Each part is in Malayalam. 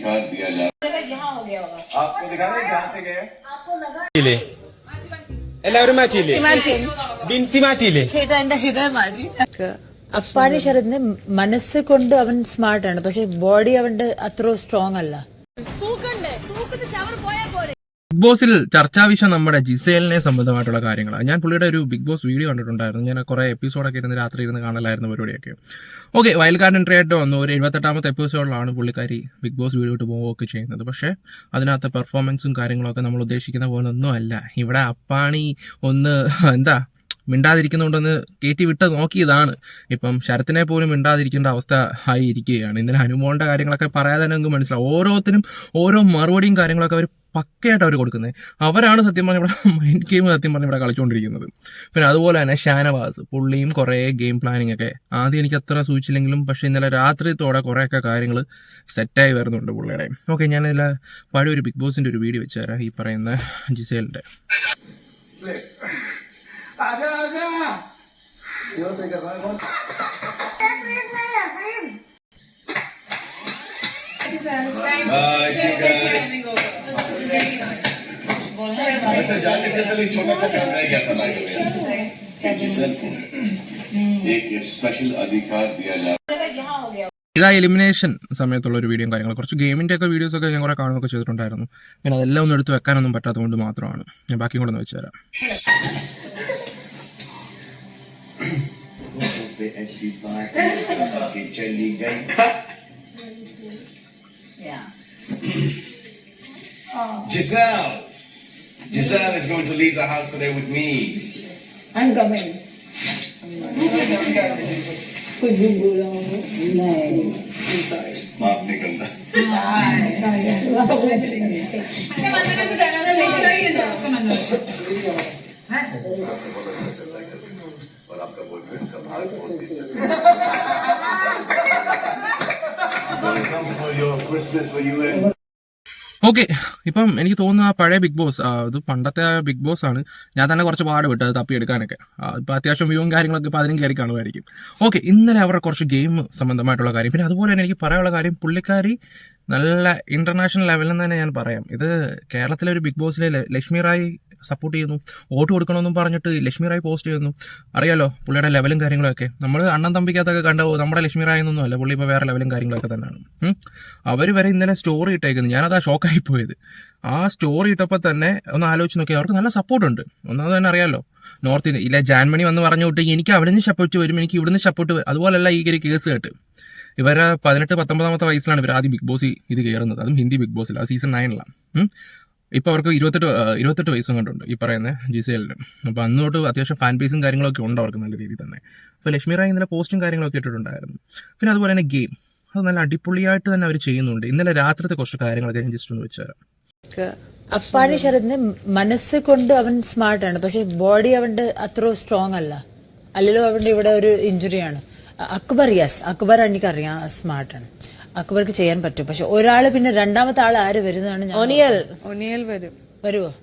अधिकार दिया जा यहाँ हो गया होगा आपको दिखा दें जहाँ से गए മാറ്റിയില്ലേ എല്ലാവരും മാറ്റിയില്ലേ ബിൻസി മാറ്റിയില്ലേ ചേട്ടാ എന്റെ ഹൃദയം മാറ്റി അപ്പാനി ശരദിന് മനസ്സ് കൊണ്ട് അവൻ സ്മാർട്ടാണ് പക്ഷെ ബോഡി അവന്റെ അത്ര സ്ട്രോങ് അല്ല ബിഗ് ബോസിൽ ചർച്ചാ വിഷയം നമ്മുടെ ജിസേലിനെ സംബന്ധമായിട്ടുള്ള കാര്യങ്ങളാണ്. ഞാൻ പുള്ളിയുടെ ഒരു ബിഗ് ബോസ് വീഡിയോ കണ്ടിട്ടുണ്ടായിരുന്നു. ഞാൻ കുറെ എപ്പിസോഡൊക്കെ ഇരുന്ന് രാത്രി ഇരുന്ന് കാണലായിരുന്നു പരിപാടിയൊക്കെ. ഓക്കെ കാർഡ് എൻട്രി ആയിട്ട് വന്നു. ഒരു എഴുപത്തെട്ടാമത്തെ എപ്പിസോഡിലാണ് പുള്ളിക്കാരി ബിഗ് ബോസ് വീഡിയോ ഇട്ട് പോവുകയൊക്കെ ചെയ്യുന്നത്. പക്ഷേ അതിനകത്ത് പെർഫോമൻസും കാര്യങ്ങളൊക്കെ നമ്മൾ ഉദ്ദേശിക്കുന്ന പോലെ ഒന്നും അല്ല. ഇവിടെ അപ്പാണി ഒന്ന് എന്താ മിണ്ടാതിരിക്കുന്നതുകൊണ്ടൊന്ന് കയറ്റി വിട്ട് നോക്കിയതാണ്. ഇപ്പം ശരത്തിനെ പോലും മിണ്ടാതിരിക്കേണ്ട അവസ്ഥ ആയി ഇരിക്കുകയാണ്. ഇന്നലെ ഹനുമോളുടെ കാര്യങ്ങളൊക്കെ പറയാതെ തന്നെ നമുക്ക് മനസ്സിലാവും. ഓരോത്തിനും ഓരോ മറുപടിയും കാര്യങ്ങളൊക്കെ അവർ പക്കയായിട്ട് അവർ കൊടുക്കുന്നത്. അവരാണ് സത്യം പറഞ്ഞ ഇവിടെ മൈൻഡ് ഗെയിം സത്യം പറഞ്ഞ ഇവിടെ കളിച്ചുകൊണ്ടിരിക്കുന്നത് പിന്നെ അതുപോലെ തന്നെ ഷാനവാസ് പുള്ളിയും കുറേ ഗെയിം പ്ലാനിങ് ഒക്കെ. ആദ്യം എനിക്ക് അത്ര സൂചിച്ചില്ലെങ്കിലും പക്ഷേ ഇന്നലെ രാത്രിത്തോടെ കുറേയൊക്കെ കാര്യങ്ങൾ സെറ്റായി വരുന്നുണ്ട് പുള്ളിയുടെ. ഓക്കെ ഞാൻ ഇതിലെ പഴയ ഒരു ബിഗ് ബോസിന്റെ ഒരു വീഡിയോ വെച്ച് തരാം. ഈ പറയുന്ന ജിസേലിന്റെ आजा अच्छा जाने से पहले छोटा सा काम रह गया था भाई कि जिसल को एक स्पेशल अधिकार दिया जा यहाँ हो गया ഇതാ എലിമിനേഷൻ സമയത്തുള്ള ഒരു വീഡിയോ കാര്യങ്ങൾ കുറച്ച് ഗെയിമിന്റെ ഒക്കെ വീഡിയോസ് ഒക്കെ ഞാൻ കുറെ കാണുകയൊക്കെ ചെയ്തിട്ടുണ്ടായിരുന്നു പിന്നെ അതെല്ലാം ഒന്നും എടുത്ത് വെക്കാനൊന്നും പറ്റാത്തതുകൊണ്ട് മാത്രമാണ് ഞാൻ ബാക്കിയും കൂടെ ഒന്ന് വെച്ച് തരാം पे ऐसी बात कि चली गई Giselle Giselle is going to leave the house today with me I'm coming. कोई भी बोला हो नहीं माफ नहीं करना और आपका बॉयफ्रेंड का भाग बहुत Welcome for your Christmas for you and okay ഇപ്പം എനിക്ക് തോന്നുന്നു ആ പഴയ ബിഗ് ബോസ് അത് പണ്ടത്തെ ബിഗ് ബോസ് ആണ്. ഞാൻ തന്നെ കുറച്ച് പാട് വിട്ട് അത് തപ്പിയെടുക്കാനൊക്കെ. ഇപ്പം അത്യാവശ്യം വ്യൂവും കാര്യങ്ങളൊക്കെ ഇപ്പം അതിനും കയറി കാണുമായിരിക്കും. ഓക്കെ ഇന്നലെ അവരുടെ കുറച്ച് ഗെയിം സംബന്ധമായിട്ടുള്ള കാര്യം. പിന്നെ അതുപോലെ തന്നെ എനിക്ക് പറയാനുള്ള കാര്യം പുള്ളിക്കാരി നല്ല ഇന്റർനാഷണൽ ലെവലിൽ തന്നെ ഞാൻ പറയാം. ഇത് കേരളത്തിലെ ഒരു ബിഗ് ബോസിലെ ലക്ഷ്മി റായി സപ്പോർട്ട് ചെയ്യുന്നു. വോട്ട് കൊടുക്കണമെന്നും പറഞ്ഞിട്ട് ലക്ഷ്മി റായ് പോസ്റ്റ് ചെയ്യുന്നു. അറിയാലോ പുള്ളിയുടെ ലെവലും കാര്യങ്ങളൊക്കെ. നമ്മൾ അണ്ണൻ തമ്പിക്കകത്തൊക്കെ കണ്ട നമ്മുടെ ലക്ഷ്മി റായ് എന്നൊന്നും അല്ല. പുള്ളി ഇപ്പോൾ വേറെ ലെവലും കാര്യങ്ങളൊക്കെ തന്നെയാണ്. അവർ വരെ ഇന്നലെ സ്റ്റോറി ഇട്ടേക്കുന്നു. ഇട്ടേക്കുന്നത് ആ ഷോക്കായി പോയത്. ആ സ്റ്റോറി ഇട്ടപ്പോൾ തന്നെ ഒന്ന് ആലോചിച്ച് നോക്കി അവർക്ക് നല്ല സപ്പോർട്ടുണ്ട് ഒന്നാമത് തന്നെ അറിയാലോ നോർത്ത് ഇന്ത്യ ഇല്ല ജാൻമണി വന്ന് പറഞ്ഞു വിട്ട് എനിക്ക് അവിടെ നിന്ന് സപ്പോർട്ട് വരും എനിക്ക് ഇവിടുന്ന് സപ്പോർട്ട് വരും. അതുപോലല്ല ഈ ഒരു കേസ് കേട്ട്. ഇവരെ പതിനെട്ട് പത്തൊമ്പതാമത്തെ വയസ്സിലാണ് ഇവർ ആദ്യം ബിഗ് ബോസ് ഇത് കയറുന്നത്. അതും ഹിന്ദി ബിഗ് ബോസിൽ ആ സീസൺ നയനിലാണ് ഇപ്പൊ അവർക്ക് ഇരുപത്തെട്ട് ഇരുപത്തെട്ട് വയസ്സും കണ്ടുണ്ട് ഈ പറയുന്ന ജി സി എല്ലിന് അപ്പോൾ അന്ന് തൊട്ട് അത്യാവശ്യം ഫാൻ ബേസും കാര്യങ്ങളൊക്കെ ഉണ്ട് അവർക്ക് നല്ല രീതിയിൽ തന്നെ. അപ്പോൾ ലക്ഷ്മി റായ് ഇന്നലെ പോസ്റ്റും കാര്യങ്ങളൊക്കെ ഇട്ടിട്ടുണ്ടായിരുന്നു. പിന്നെ അതുപോലെ തന്നെ ഗെയിം അത് നല്ല അടിപൊളിയായിട്ട് തന്നെ അവർ ചെയ്യുന്നുണ്ട്. ഇന്നലെ രാത്രിത്തെ കുറച്ച് കാര്യങ്ങളൊക്കെ ഞാൻ ജസ്റ്റ് ഒന്ന് വെച്ചുതരാം അപ്പാടി ശരത്തിന് മനസ്സ് കൊണ്ട് അവൻ സ്മാർട്ടാണ് പക്ഷെ ബോഡി അവന്റെ അത്ര സ്ട്രോങ് അല്ല. അല്ലല്ലോ അവന്റെ ഇവിടെ ഒരു ഇഞ്ചുറിയാണ് അക്ബർ യെസ് അക്ബർ എനിക്കറിയാം സ്മാർട്ടാണ് അക്ബർക്ക് ചെയ്യാൻ പറ്റും. പക്ഷെ ഒരാൾ പിന്നെ രണ്ടാമത്തെ ആൾ ആര് വരുന്നതാണ് ഞാൻ ഒനിയൽ. വരും. വരുവോ?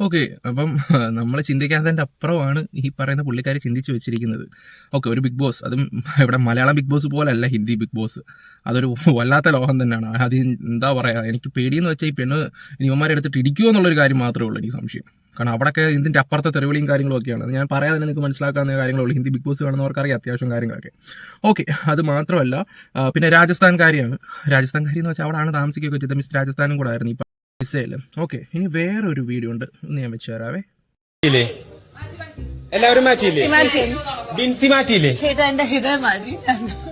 ഓക്കെ അപ്പം നമ്മൾ ചിന്തിക്കാത്തതിന്റെ അപ്പുറമാണ് ഈ പറയുന്ന പുള്ളിക്കാരി ചിന്തിച്ചു വെച്ചിരിക്കുന്നത്. ഓക്കെ ഒരു ബിഗ് ബോസ്. അതും ഇവിടെ മലയാളം ബിഗ് ബോസ് പോലല്ല ഹിന്ദി ബിഗ് ബോസ്. അതൊരു വല്ലാത്ത ലോഹം തന്നെയാണ്. അത് എന്താ പറയുക എനിക്ക് പേടിയെന്ന് വെച്ചാൽ ഈ പെണ്ണ് നിയമന്മാരെ എടുത്തിട്ട് ഇടിക്കുമോ എന്നുള്ളൊരു കാര്യം മാത്രമേ ഉള്ളൂ എനിക്ക് സംശയം. കാരണം അവിടെയൊക്കെ ഇതിന്റെ അപ്പുറത്തെ തെരുവിളിയും കാര്യങ്ങളും ഒക്കെയാണ്. ഞാൻ പറയാതെ തന്നെ നിങ്ങൾക്ക് മനസ്സിലാക്കാവുന്ന കാര്യങ്ങളുള്ളൂ ഹിന്ദി ബിഗ് ബോസ് കാണുന്നവർക്കറിയാം അത്യാവശ്യം കാര്യങ്ങളൊക്കെ. ഓക്കെ അത് മാത്രമല്ല പിന്നെ രാജസ്ഥാൻകാരിയാണ് രാജസ്ഥാൻകാരി എന്ന് വെച്ചാൽ അവിടെയാണ് താമസിക്കുകയൊക്കെ ചെയ്തത്. മിസ് രാജസ്ഥാനും കൂടെ ആയിരുന്നു ഇപ്പം ഇസയിൽ ഓക്കെ ഇനി വേറൊരു വീഡിയോ ഉണ്ട്. ഒന്ന് ഞാൻ വെച്ച് തരാവേ. എല്ലാവരും മാറ്റിയില്ലേ? ബിൻസി മാറ്റിയില്ലേ?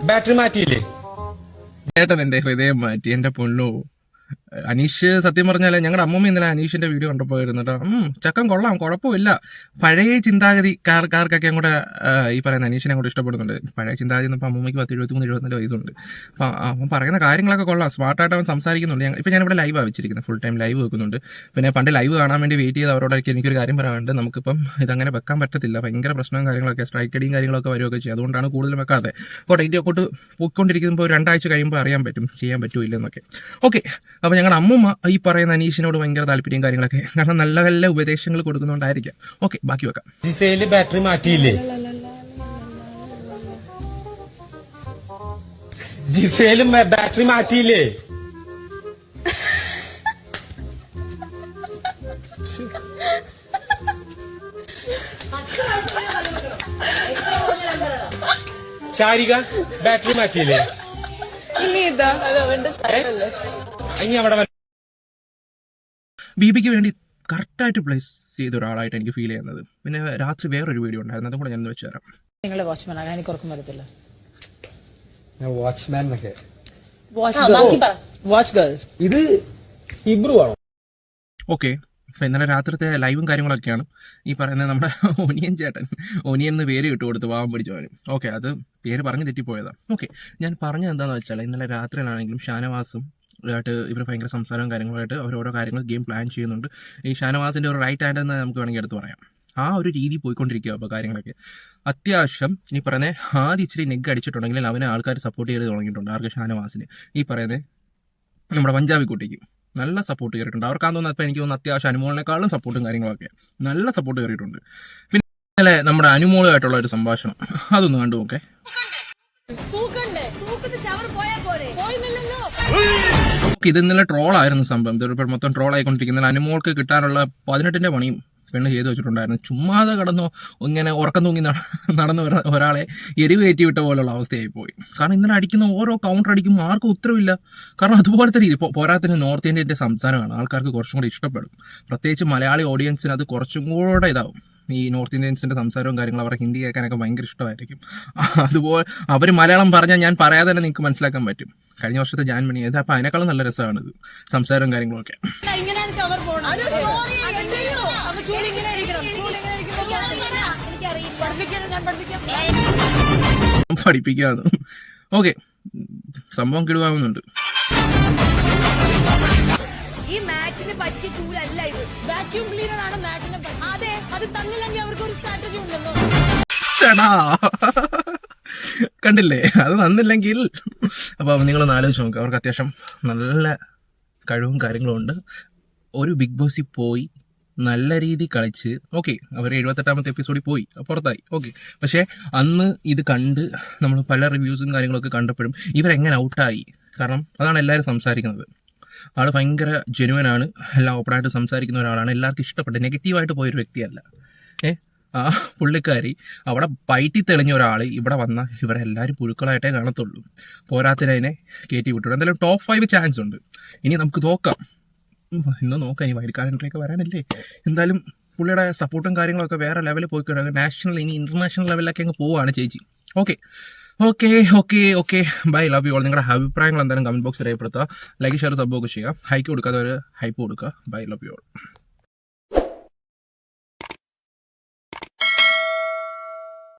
ബാറ്ററി മാറ്റിയില്ലേ? ചേട്ടൻ എന്റെ ഹൃദയം മാറ്റി എന്റെ പൊണ്ണു അനീഷ് സത്യം പറഞ്ഞാൽ ഞങ്ങളുടെ അമ്മൂമ്മ ഇന്നലെ അനീഷിന്റെ വീഡിയോ കണ്ടപ്പോയിരുന്നു ഇരുന്നിട്ട് ചക്കം കൊള്ളാം കുഴപ്പമില്ല. പഴയ ചിന്താഗതി കാർക്കാർക്കൊക്കെ അങ്ങോട്ട് ഈ പറയുന്ന അനീഷിനെ അങ്ങോട്ട് ഇഷ്ടപ്പെടുന്നുണ്ട്. പഴയ ചിന്താഗതി എന്നപ്പോൾ അമ്മൂമ്മയ്ക്ക് പത്ത് എഴുപത്തിമൂന്ന് എഴുപത്തിനാല് വയസ്സുണ്ട്. അപ്പം അവൻ പറയുന്ന കാര്യങ്ങളൊക്കെ കൊള്ളാം. സ്മാർട്ടായിട്ട് അവൻ സംസാരിക്കുന്നുണ്ട്. ഞങ്ങൾ ഞാൻ ഞാനിവിടെ ലൈവ് വെച്ചിരിക്കുന്നത് ഫുൾ ടൈം ലൈവ് വെക്കുന്നുണ്ട്. പിന്നെ പണ്ട് ലൈവ് കാണാൻ വേണ്ടി വെയിറ്റ് ചെയ്ത് അവരോടൊക്കെ എനിക്കൊരു കാര്യം പറയാനുണ്ട്. നമുക്കിപ്പം ഇതങ്ങനെ വെക്കാൻ പറ്റത്തില്ല. ഭയങ്കര പ്രശ്നവും കാര്യങ്ങളൊക്കെ സ്ട്രൈക്ക് അടിയും കാര്യങ്ങളൊക്കെ വരികയൊക്കെ ചെയ്യും. അതുകൊണ്ടാണ് കൂടുതലും വെക്കാതെ. കോട്ടെ ഇന്ത്യ കൊണ്ട് പോയിക്കൊണ്ടിരിക്കുമ്പോൾ രണ്ടാഴ്ച കഴിയുമ്പോൾ അറിയാൻ പറ്റും. ചെയ്യാൻ പറ്റുമോ ഇല്ലെന്നൊക്കെ ഓക്കെ അപ്പോൾ ഞങ്ങളുടെ അമ്മ ഈ പറയുന്ന അനീഷിനോട് ഭയങ്കര താല്പര്യം കാര്യങ്ങളൊക്കെ. കാരണം നല്ല നല്ല ഉപദേശങ്ങൾ കൊടുക്കുന്നുണ്ടായിരിക്കാം. ഓക്കെ ബാക്കി വെക്കാം. ബാറ്ററി മാറ്റിയില്ലേ? ജിസേലും ബാറ്ററി മാറ്റിയില്ലേ? ശാരിക ബാറ്ററി മാറ്റിയില്ലേ? ഇനി ഇതാ. ഇനി അവിടെ ബീബിക്ക് വേണ്ടി കറക്റ്റായിട്ട് പ്ലേസ് ചെയ്ത ഒരാളായിട്ട് എനിക്ക് ഫീൽ ചെയ്യുന്നത്. പിന്നെ രാത്രി വേറൊരു വീഡിയോ ഉണ്ടായിരുന്നു. അതും കൂടെ ഞാൻ വെച്ച് തരാം നിങ്ങളെ വാച്ച്മാൻ ആകാൻ എനിക്ക് ഉറക്കം വരത്തില്ല. ഞാൻ വാച്ച്മാൻ എന്നൊക്കെ. വാച്ച് വാച്ച് ഗേൾ ഇത് ഹിബ്രു ആണോ? ഓക്കെ അപ്പം ഇന്നലെ രാത്രിത്തെ ലൈവും കാര്യങ്ങളൊക്കെയാണ്. ഈ പറയുന്നത് നമ്മുടെ ഒനിയൻ ചേട്ടൻ. ഒനിയൻ എന്ന് പേര് ഇട്ട് കൊടുത്ത് പാവം പിടിച്ചവനും. ഓക്കെ അത് പേര് പറഞ്ഞ് തെറ്റിപ്പോയതാണ് ഓക്കെ ഞാൻ പറഞ്ഞത് എന്താണെന്ന് വെച്ചാൽ ഇന്നലെ രാത്രിയിലാണെങ്കിലും ഷാനവാസും ആയിട്ട് ഇവർ ഭയങ്കര സംസാരവും കാര്യങ്ങളായിട്ട് അവർ ഓരോ കാര്യങ്ങൾ ഗെയിം പ്ലാൻ ചെയ്യുന്നുണ്ട്. ഈ ഷാനവാസിന്റെ ഒരു റൈറ്റ് ഹാൻഡ് എന്ന് നമുക്ക് വേണമെങ്കിൽ എടുത്ത് പറയാം. ആ ഒരു രീതി പോയിക്കൊണ്ടിരിക്കുക അപ്പോൾ കാര്യങ്ങളൊക്കെ. അത്യാവശ്യം ഈ പറയുന്നത് ആദ്യം ഇച്ചിരി നെഗ് അടിച്ചിട്ടുണ്ടെങ്കിൽ അവനെ ആൾക്കാർ സപ്പോർട്ട് ചെയ്ത് തുടങ്ങിയിട്ടുണ്ട് ആർക്ക് ഷാനവാസിന്. ഈ പറയുന്നത് നമ്മുടെ പഞ്ചാബി കുട്ടിക്ക് നല്ല സപ്പോർട്ട് കയറിയിട്ടുണ്ട് അവർക്കാന്ന് തോന്നുന്നത് അപ്പോൾ എനിക്ക് തോന്നുന്നു അത്യാവശ്യം അനുമോളിനേക്കാളും സപ്പോർട്ടും കാര്യങ്ങളൊക്കെ. നല്ല സപ്പോർട്ട് കയറിയിട്ടുണ്ട് പിന്നെ ഇന്നലെ നമ്മുടെ അനുമോളുമായിട്ടുള്ള ഒരു സംഭാഷണം. അതൊന്ന് കണ്ടു നോക്കേ. ഓക്കെ, ഇത് ഇന്നലെ ട്രോളായിരുന്നു സംഭവം. ഇതൊരു മൊത്തം ട്രോൾ ആയിക്കൊണ്ടിരിക്കുന്നത്. അനുമോൾക്ക് കിട്ടാനുള്ള പതിനെട്ടിന്റെ പണിയും പെണ്ണ് ചെയ്തു വെച്ചിട്ടുണ്ടായിരുന്നു. ചുമ്മാതെ കടന്നോ ഇങ്ങനെ ഉറക്കം തൂങ്ങി നട- നടന്ന ഒരാളെ എരിവ് കയറ്റി വിട്ട പോലുള്ള അവസ്ഥയായി പോയി കാരണം ഇന്നലെ അടിക്കുന്ന ഓരോ കൗണ്ടർ അടിക്കും ആർക്കും ഉത്തരവില്ല. കാരണം അതുപോലത്തെ രീതി ഇപ്പോൾ പോരാത്തിന് നോർത്ത് ഇന്ത്യന്റെ സംസ്ഥാനമാണ്. ആൾക്കാർക്ക് കുറച്ചും കൂടി ഇഷ്ടപ്പെടും. പ്രത്യേകിച്ച് മലയാളി ഓഡിയൻസിന് അത് കുറച്ചും കൂടെ ഇതാവും. ഈ നോർത്ത് ഇന്ത്യൻസിന്റെ സംസാരവും കാര്യങ്ങളും അവരുടെ ഹിന്ദി കേൾക്കാനൊക്കെ ഭയങ്കര ഇഷ്ടമായിരിക്കും. അതുപോലെ അവർ മലയാളം പറഞ്ഞാൽ ഞാൻ പറയാതെ തന്നെ നിങ്ങൾക്ക് മനസ്സിലാക്കാൻ പറ്റും. കഴിഞ്ഞ വർഷത്തെ ജാൻമണി ഏതാ? അപ്പം അതിനേക്കാളും നല്ല രസമാണിത്. സംസാരവും കാര്യങ്ങളൊക്കെ. പഠിപ്പിക്കാന്ന്. ഓക്കെ. സംഭവം കിടുവാകുന്നുണ്ട് ഈ മാറ്റിന് പറ്റിയ ചൂലല്ല ഇത്. വാക്യൂം ക്ലീനർ ആണ് മാറ്റിന് അതെ. അത് തന്നില്ലെങ്കിൽ അവർക്ക് ഒരു സ്ട്രാറ്റജി ഉണ്ടല്ലോ. കണ്ടില്ലേ? അത് നന്നില്ലെങ്കിൽ അപ്പോൾ നിങ്ങളൊന്ന് ആലോചിച്ച് നോക്കുക അവർക്ക് അത്യാവശ്യം നല്ല കഴിവും കാര്യങ്ങളും ഉണ്ട്. ഒരു ബിഗ് ബോസിൽ പോയി നല്ല രീതി കളിച്ച് ഓക്കെ അവർ എഴുപത്തെട്ടാമത്തെ എപ്പിസോഡിൽ പോയി പുറത്തായി ഓക്കെ പക്ഷേ അന്ന് ഇത് കണ്ട് നമ്മൾ പല റിവ്യൂസും കാര്യങ്ങളൊക്കെ കണ്ടപ്പോഴും ഇവരെങ്ങനെ ഔട്ടായി കാരണം അതാണ് എല്ലാവരും സംസാരിക്കുന്നത്. ആൾ ഭയങ്കര ജെനുവനാണ് എല്ലാം ഓപ്പണായിട്ട് സംസാരിക്കുന്ന ഒരാളാണ്. എല്ലാവർക്കും ഇഷ്ടപ്പെട്ട നെഗറ്റീവായിട്ട് പോയൊരു വ്യക്തിയല്ല. ഏ? ആ പുള്ളിക്കാരി അവിടെ പയറ്റി തെളിഞ്ഞ ഒരാൾ ഇവിടെ വന്ന ഇവരെല്ലാവരും പുഴുക്കളായിട്ടേ കാണത്തുള്ളൂ. പോരാത്തതിനെ കയറ്റി വിട്ടു. എന്തായാലും ടോപ്പ് ഫൈവ് ചാൻസ് ഉണ്ട്. ഇനി നമുക്ക് നോക്കാം. ഇന്ന് നോക്കാം ഈ വൈൽഡ് വരാനല്ലേ? എന്തായാലും പുള്ളിയുടെ സപ്പോർട്ടും കാര്യങ്ങളൊക്കെ വേറെ ലെവലിൽ പോയി കിടക്കുക നാഷണൽ ഇനി ഇന്റർനാഷണൽ ലെവലിലൊക്കെ അങ്ങ് പോവാണ് ചേച്ചി. Okay okay okay okay bye love you all നിങ്ങളുടെ അഭിപ്രായങ്ങൾ എന്തായാലും കമന്റ് ബോക്സിൽ രേഖപ്പെടുത്തുക. ലൈക്ക് ഷെയർ സബ്ബൊക്കെ ചെയ്യുക. ഹൈക്ക് കൊടുക്കാതെ ഒരു ഹൈപ്പ് കൊടുക്കുക. By love you all